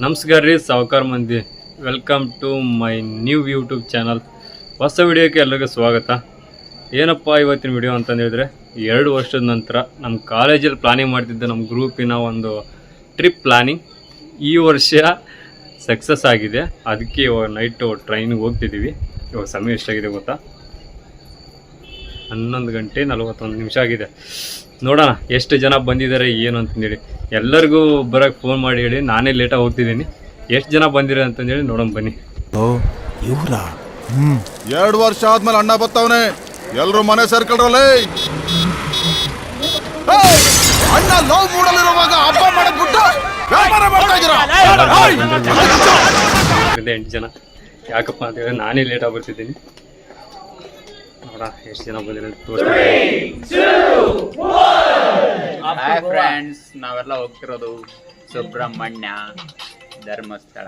ನಮಸ್ಕಾರ ರೀ, ಸಾವುಕಾರ ಮಂದಿ. Welcome to my new YouTube channel ಹೊಸ ವಿಡಿಯೋಕ್ಕೆ ಎಲ್ಲರಿಗೂ ಸ್ವಾಗತ. ಏನಪ್ಪ ಇವತ್ತಿನ ವಿಡಿಯೋ ಅಂತಂದು ಹೇಳಿದ್ರೆ ಎರಡು ವರ್ಷದ ನಂತರ ನಮ್ಮ ಕಾಲೇಜಲ್ಲಿ ಪ್ಲಾನಿಂಗ್ ಮಾಡ್ತಿದ್ದ ನಮ್ಮ ಗ್ರೂಪಿನ ಒಂದು ಟ್ರಿಪ್ ಪ್ಲಾನಿಂಗ್ ಈ ವರ್ಷ ಸಕ್ಸಸ್ ಆಗಿದೆ. ಅದಕ್ಕೆ ಇವಾಗ ನೈಟು ಟ್ರೈನಿಗೆ ಹೋಗ್ತಿದ್ದೀವಿ. ಇವಾಗ ಸಮಯ ಎಷ್ಟಾಗಿದೆ ಗೊತ್ತಾ? ಹನ್ನೊಂದು ಗಂಟೆ ನಲವತ್ತೊಂದು ನಿಮಿಷ ಆಗಿದೆ. ನೋಡೋಣ ಎಷ್ಟು ಜನ ಬಂದಿದ್ದಾರೆ ಏನು ಅಂತಂದೇಳಿ ಎಲ್ಲರಿಗೂ ಬರೋಕ್ಕೆ ಫೋನ್ ಮಾಡಿ ಹೇಳಿ ನಾನೇ ಲೇಟಾಗಿ ಹೋಗ್ತಿದ್ದೀನಿ. ಎಷ್ಟು ಜನ ಬಂದಿರ ಅಂತಂದೇಳಿ ನೋಡೋಣ ಬನ್ನಿ. ಓ ಇವ್ರ? ಹ್ಞೂ ಎರಡು ವರ್ಷ ಆದ್ಮೇಲೆ ಅಣ್ಣ ಬತ್ತವನೆ. ಎಲ್ಲರೂ ಮನೆ ಸೇರ್ಕೊಳ್ರಲ್ಲೇ! ಅಣ್ಣ ಲವ್ ಮೂಡಲಿರುವಾಗ ಹಬ್ಬ ವ್ಯಾಪಾರ ಮಾಡ್ತಾ ಎಂಟು ಜನ ಯಾಕಪ್ಪ ಅಂತ ಹೇಳಿ ನಾನೇ ಲೇಟಾಗಿ ಬರ್ತಿದ್ದೀನಿ. ಎಷ್ಟು ಜನ ಹಾಯ್ ಫ್ರೆಂಡ್ಸ್ ನಾವೆಲ್ಲ ಹೋಗ್ತಿರೋದು ಸುಬ್ರಹ್ಮಣ್ಯ ಧರ್ಮಸ್ಥಳ.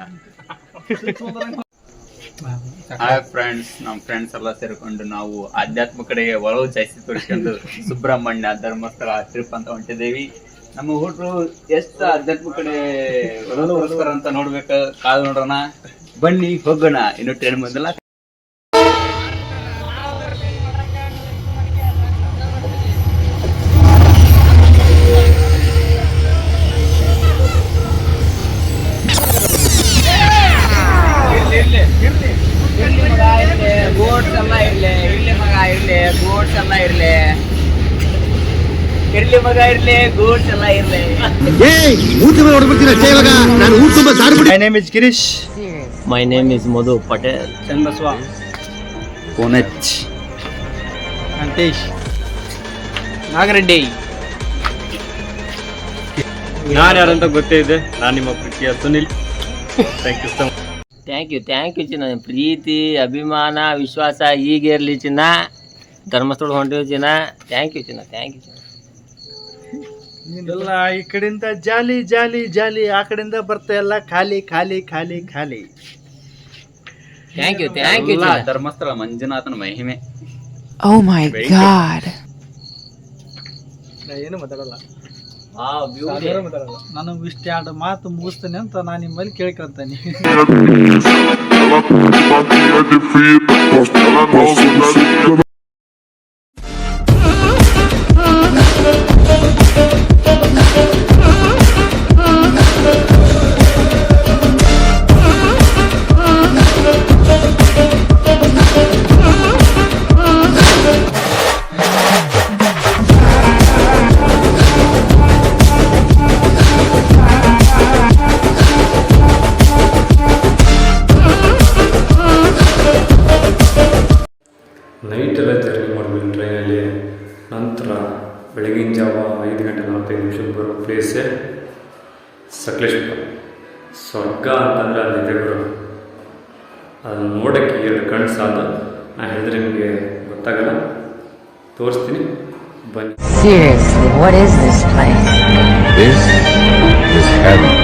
ಹಾಯ್ ಫ್ರೆಂಡ್ಸ್ ನಮ್ಮ ಫ್ರೆಂಡ್ಸ್ ಎಲ್ಲ ಸೇರ್ಕೊಂಡು ನಾವು ಆಧ್ಯಾತ್ಮ ಕಡೆಗೆ ಒಲವು ಜಾಸ್ತಿ ತೋರಿಸ್ಕೊಂಡು ಸುಬ್ರಹ್ಮಣ್ಯ ಧರ್ಮಸ್ಥಳ ಟ್ರಿಪ್ ಅಂತ ಹೊಂಟಿದ್ದೀವಿ. ನಮ್ಮ ಹುಡುಗರು ಎಷ್ಟು ಆಧ್ಯಾತ್ಮ ಕಡೆ ಒಲವು ತೋರಿಸ್ತಾರ ಅಂತ ನೋಡ್ಬೇಕು. ಕಾದು ನೋಡೋಣ. ಬನ್ನಿ ಹೋಗೋಣ. ಇನ್ನು ಟ್ರೈನ್ ಬಂದಿಲ್ಲ ಇರ್ಲಿ ಗೂಡ್ಸ್ ಎಲ್ಲ ಇರ್ಲಿ. ಇರ್ಲಿ ಮಗ ಇರ್ಲಿ ಗೂಡ್ಸ್ ಎಲ್ಲ ಇರ್ಲಿ. My name is Girish my name is Madhu Patel ಪುನಚ್ Venkatesh Nagareddy. ನಾನು ಯಾರಂತ ಗೊತ್ತೇ ಇದೆ. ನಾನು ನಿಮ್ಮ ಪ್ರೀತಿಯ Sunil. Thank you so much thank you thank you ಚಿನ್ನ. ಪ್ರೀತಿ ಅಭಿಮಾನ ವಿಶ್ವಾಸ ಹೀಗೆ ಇರಲಿ ಚಿನ್ನ. ಧರ್ಮಸ್ಥಳ ಹೊಂಟಿವಿ ಜಿನ ಥ್ಯಾಂಕ್ ಯು ಜಿನ ಥ್ಯಾಂಕ್ ಯು ಜಿನ ಎಲ್ಲ ಈ ಕಡೆಯಿಂದ ಜಾಲಿ ಜಾಲಿ ಜಾಲಿ ಆ ಕಡೆಯಿಂದ ಬರ್ತಾ ಎಲ್ಲ ಖಾಲಿ ಖಾಲಿ ಖಾಲಿ ಖಾಲಿ. Thank you thank you Dharmasthala ಮಂಜುನಾಥನ ಮಹಿಮೆ. ಓ ಮೈ ಗಾಡ್ ಏನು ಮಾತಾಡಲ್ಲ. ನಾನು ಇಷ್ಟ ಎರಡು ಮಾತು ಮುಗಿಸ್ತೇನೆ ಅಂತ ನಾನು ನಿಮ್ಮಲ್ಲಿ ಕೇಳ್ಕೊಂತಾನೆ. ಸಕಲೇಶ್ಪುರ ಸ್ವರ್ಗ ಅಂತಂದರೆ ಅಲ್ಲಿ ದೇವರು ಅದನ್ನು ನೋಡೋಕ್ಕೆ ಎರಡು ಕಣ್ಣು ಸಾಲದು ನಾನು ಹೇಳಿದ್ರೆ ನಿಮಗೆ ಗೊತ್ತಾಗಲ್ಲ. ತೋರಿಸ್ತೀನಿ. ಬನ್ನಿ. Seriously, what is this place? This is heaven.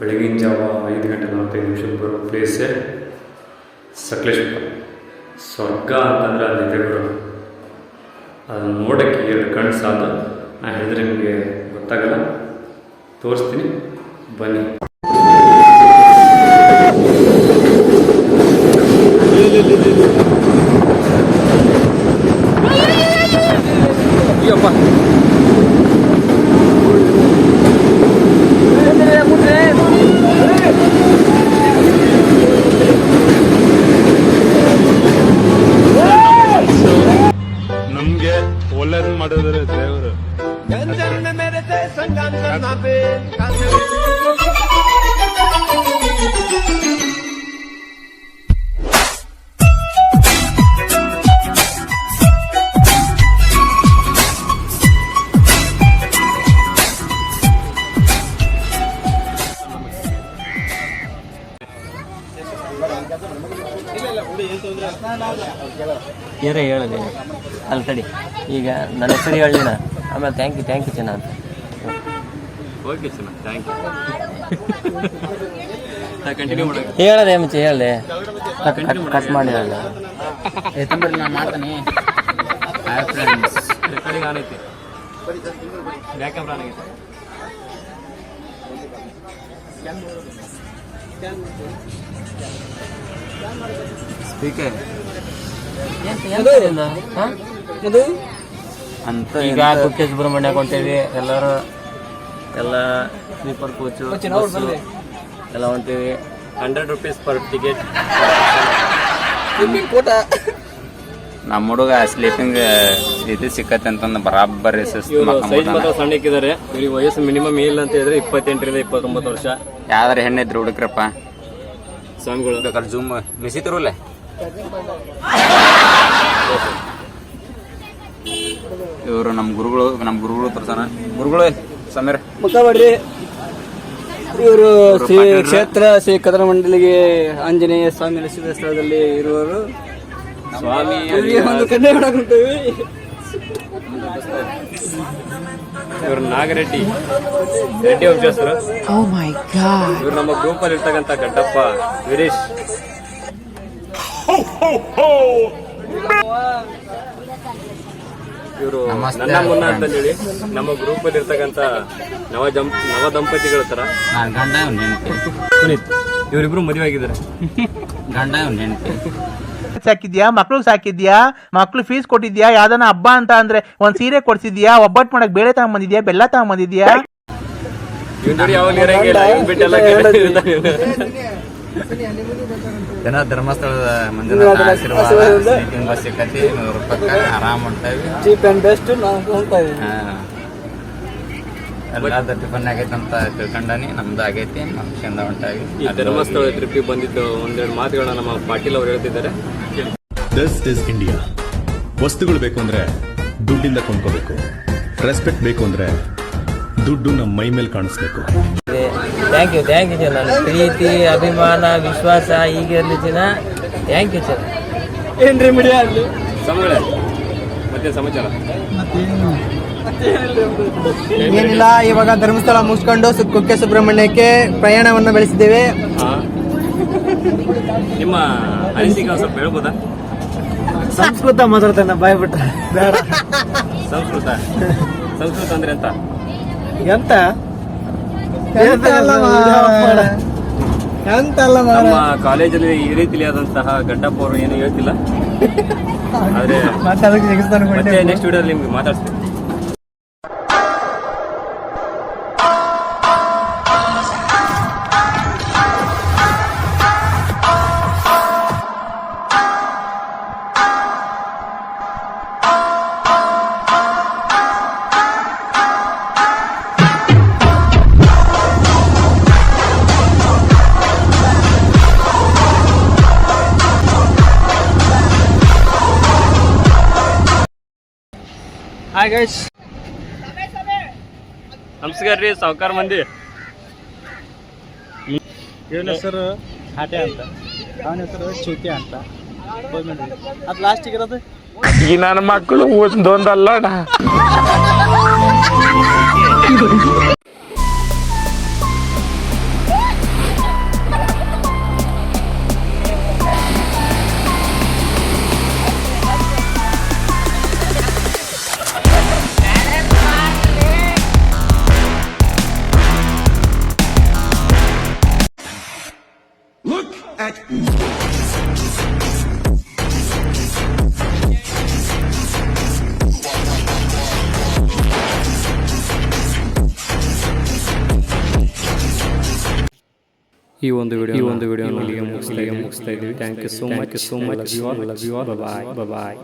ಬೆಳಗಿನ ಜಾವ ಐದು ಗಂಟೆ ನಲವತ್ತೈದು ನಿಮಿಷಕ್ಕೆ ಬರೋ ಪ್ಲೇಸೇ ಸಕಲೇಶ್ಪುರ. ಸ್ವರ್ಗ ಅಂತಂದರೆ ಅಲ್ಲಿ ದೇವರು ಅದನ್ನು ನೋಡೋಕ್ಕೆ ಎರಡು ಕಣ್ಣು ನಾನು ಹೇಳಿದ್ರೆ ನಿಮಗೆ ಗೊತ್ತಾಗಲ್ಲ. ತೋರಿಸ್ತೀನಿ. ಬನ್ನಿ. ಏರೇ ಹೇಳಿದೆ ಅಲ್ಲಿ ತಡಿ ಈಗ ನನ್ನ ಹೆಸರು ಹೇಳಿನ ಆಮೇಲೆ ಥ್ಯಾಂಕ್ ಯು ಥ್ಯಾಂಕ್ ಯು ಚೆನ್ನ ಅಂತ. ಓಕೆ ಚೆನ್ನ ಥ್ಯಾಂಕ್ ಯು ಕಂಟಿನ್ಯೂ ಮಾಡೋಕೆ ಹೇಳದೆ ಮುಂಚೆ ಹೇಳದೆ. ಕಟ್ ಮಾಡಿ. ಹೇಳಿದೆ ಹಾಯ್ ಫ್ರೆಂಡ್ಸ್ ರೆಕಾರ್ಡಿಂಗ್ ಆನ್ ಐತಿ. ಬ್ಯಾಕ್ ಕ್ಯಾಮ್ರಾ ಆನ್ ಆಗೈತೆ ಸ್ಪೀಕರ್ ಅಂತ ಈಗ ಕುಕ್ಕೆ ಸುಬ್ರಹ್ಮಣ್ಯ ಹೊಂಟೇವಿ ಎಲ್ಲರೂ ಎಲ್ಲ ಸ್ಲೀಪರ್ ಕೋಚು ಎಲ್ಲ ಹೊಂಟೇವಿ. ಹಂಡ್ರೆಡ್ ರುಪೀಸ್ ಪರ್ ಟಿಕೆಟ್ ನಮ್ಮ ಹುಡುಗ ಸ್ಲೀಪಿಂಗ್ ಇದು ಸಿಕ್ಕತ್ತೆ ಅಂತಂದು ಬರಾಬರಿ ಸಣ್ಣಕ್ಕಿದ್ದಾರೆ. ಇವ್ರಿಗೆ ವಯಸ್ಸು ಮಿನಿಮಮ್ ಇಲ್ಲ ಅಂತ ಹೇಳಿದ್ರೆ ಇಪ್ಪತ್ತೆಂಟರಿಂದ ಇಪ್ಪತ್ತೊಂಬತ್ತು ವರ್ಷ. ಯಾವ್ದಾರ ಹೆಣ್ಣೆ ಇದ್ರು ಹುಡುಕ್ರಪ್ಪ? ಸ್ವಾಮಿಗಳು ಬೇಕಾದ್ರೆ ಜೂಮ್ ಮಿಸಿತಿರಲ್ಲ ಇವರು ನಮ್ಮ ಗುರುಗಳು ನಮ್ಮ ಗುರುಗಳು ತರ್ಸನ ಗುರುಗಳು ಸಮೀರ್. ಮುಖಬಡ್ರಿ ಇವರು ಶ್ರೀ ಕ್ಷೇತ್ರ ಶ್ರೀ ಕದನ ಮಂಡಳಿಗೆ ಆಂಜನೇಯ ಸ್ವಾಮಿ ನೆಲೆಸಿದ ಸ್ಥಳದಲ್ಲಿ ಇರುವರು ಸ್ವಾಮಿ ಇವರಿಗೆ ಒಂದು ಕನ್ನೆ ಹೊಂಟೇವಿ. ಇವರು Nagareddy. Reddy ವಂಶಸ್ಥರು Oh my god. ಇವರು ನಮ್ಮ ಗ್ರೂಪ್ ಅಲ್ಲಿ ಇರ್ತಕ್ಕಂಥ ಗಡ್ಡಪ್ಪ ವೀರೇಶ್. ಇವರು ನನ್ನ ಮುನ್ನ ಅಂತ ಹೇಳಿ ನಮ್ಮ ಗ್ರೂಪ್ ಅಲ್ಲಿ ಇರ್ತಕ್ಕಂತ ನವ ಜಂ ನವ ದಂಪತಿಗಳ ತರ ನಾನು ಗಂಡ ಹೆಂಡತಿ. ಪುನೀತ್ ಇವರಿಬ್ರು ಮದುವೆ ಆಗಿದ್ದಾರೆ. ಗಂಡ ಹೆಂಡತಿ. ಸಾಕಿದ್ಯಾ ಮಕ್ಳು ಸಾಕಿದ್ಯಾ? ಮಕ್ಳು ಫೀಸ್ ಕೊಟ್ಟಿದ್ಯಾ? ಯಾವ್ದಾನ ಹಬ್ಬ ಅಂತ ಅಂದ್ರೆ ಒಂದ್ ಸೀರೆ ಕೊಡ್ಸಿದ್ಯಾ? ಒಬ್ಬಟ್ ಮಾಡಕ್ ಬೇಳೆ ತಗೊಂಬಂದಿದ್ಯಾ? ಬೆಲ್ಲ ತಗೊಂಬಂದಿದ್ಯಾ? ಯಾವಾಗ ಇರಂಗಿಲ್ಲ ಇವ್ನ್ ಬಿಟ್ಟೆಲ್ಲ ಜನ ಧರ್ಮಸ್ಥಳದ ಮಂಜುನಾಥ ಆಶೀರ್ವಾದ ಸ್ಲೀಪಿಂಗ್ ಬಸ್ ಸಿಕ್ಕತಿ ನೂರು ರೂಪಾಯಿ ಆರಾಮ್ ಹೊಂಟೇವಿ ಚೀಪ್ ಅಂಡ್ ಬೆಸ್ಟ್ ನಾವು ಎಲ್ಲಾದ ಟಿಫನ್ ಆಗೈತೆ ಅಂತ ತಿಳ್ಕೊಂಡಾನಿ ನಮ್ದು ಆಗೈತಿ ನಮ್ಮ ಚಂದ ಹೊಂಟಾವಿ ಈ ಧರ್ಮಸ್ಥಳ ಟ್ರಿಪ್ಪಿಗೆ ಬಂದಿದ್ದು ಒಂದೆರಡು ಮಾತುಗಳನ್ನ ನಮ್ಮ ಪಾಟೀಲ್ ಅವ್ರು ಹೇಳ್ತಿದ್ದಾರೆ. ದಿಸ್ ಇಸ್ ಇಂಡಿಯಾ ವಸ್ತುಗಳು ಬೇಕು ಅಂದ್ರೆ ದುಡ್ಡಿಂದ ಕೊಂಡ್ಕೋಬೇಕು. ರೆಸ್ಪೆಕ್ಟ್ ಬೇಕು ಅಂದ್ರೆ ದುಡ್ಡು ನಮ್ಮ ಮೈ ಮೇಲೆ ಕಾಣಿಸ್ಬೇಕು. Thank you thank you sir ನನ್ನ ಪ್ರೀತಿ ಅಭಿಮಾನ ವಿಶ್ವಾಸ ಹೀಗೆ ಇರಲಿ ಚೆನ್ನ ಥ್ಯಾಂಕ್ ಯು ಸರ್ ಏನ್ರಿ ಮೀಡಿಯಾ ಅಲ್ಲಿ? ಸಮಗಳ ಮತ್ತೆ ಸಮಾಚಾರ? ಏನಿಲ್ಲ ಇವಾಗ ಧರ್ಮಸ್ಥಳ ಮುಗಿಸ್ಕೊಂಡು ಸು- ಕುಕ್ಕೆ ಸುಬ್ರಹ್ಮಣ್ಯಕ್ಕೆ ಪ್ರಯಾಣವನ್ನು ಬೆಳೆಸಿದ್ದೇವೆ. ಹಾ. ನಿಮ್ಮ ಅನಿಸಿಕೆ ಒಂದ್ ಸ್ವಲ್ಪ ಹೇಳ್ಬೋದಾ? ಸಂಸ್ಕೃತ ಮಾತಾಡ್ತಾನೆ ಬಾಯ್ ಬಿಟ್ರೆ ಬೇಡ ಸಂಸ್ಕೃತ. ಸಂಸ್ಕೃತ ಅಂದ್ರೆ ಎಂತ? ಎಂತ ಎಂತ ಅಲ್ಲ ಮಾರ್ರೆ. ಎಂತ ಅಲ್ಲ ಮಾರ್ರೆ. ನಮ್ಮ ಕಾಲೇಜಲ್ಲಿ ಈ ರೀತಿಲಿ ಆದಂತಹ ಗಡ್ಡಪ್ಪ ಅವರು ಏನು ಹೇಳ್ತಿಲ್ಲ. ಆದ್ರೆ ಮತ್ತೆ ನೆಕ್ಸ್ಟ್ ವಿಡಿಯೋದಲ್ಲಿ ನಿಮ್ಗೆ ಮಾತಾಡ್ತೀನಿ ಹಾಯ್ ಗೈಸ್ ನಮಸ್ಕಾರ ರೀ ಸಾವುಕಾರ ಮಂದಿ. ಇವನ ಹೆಸರು ಹಾಟೆ ಅಂತ. ಅವನ ಹೆಸರು ಚೂತ್ಯ ಅಂತ. ಅದು ಲಾಸ್ಟಿಗೆ ಇರೋದು? ಈ ನನ್ನ ಮಕ್ಕಳು ಒಂದೊಂದಲ್ಲ ಈ ಒಂದು ವಿಡಿಯೋ ಈ ಒಂದು ವಿಡಿಯೋ ಇಲ್ಲಿಗೆ ಮುಗಿಸ್ತಾ ಇದ್ದೀವಿ. Thank you so much so much you all love you all bye bye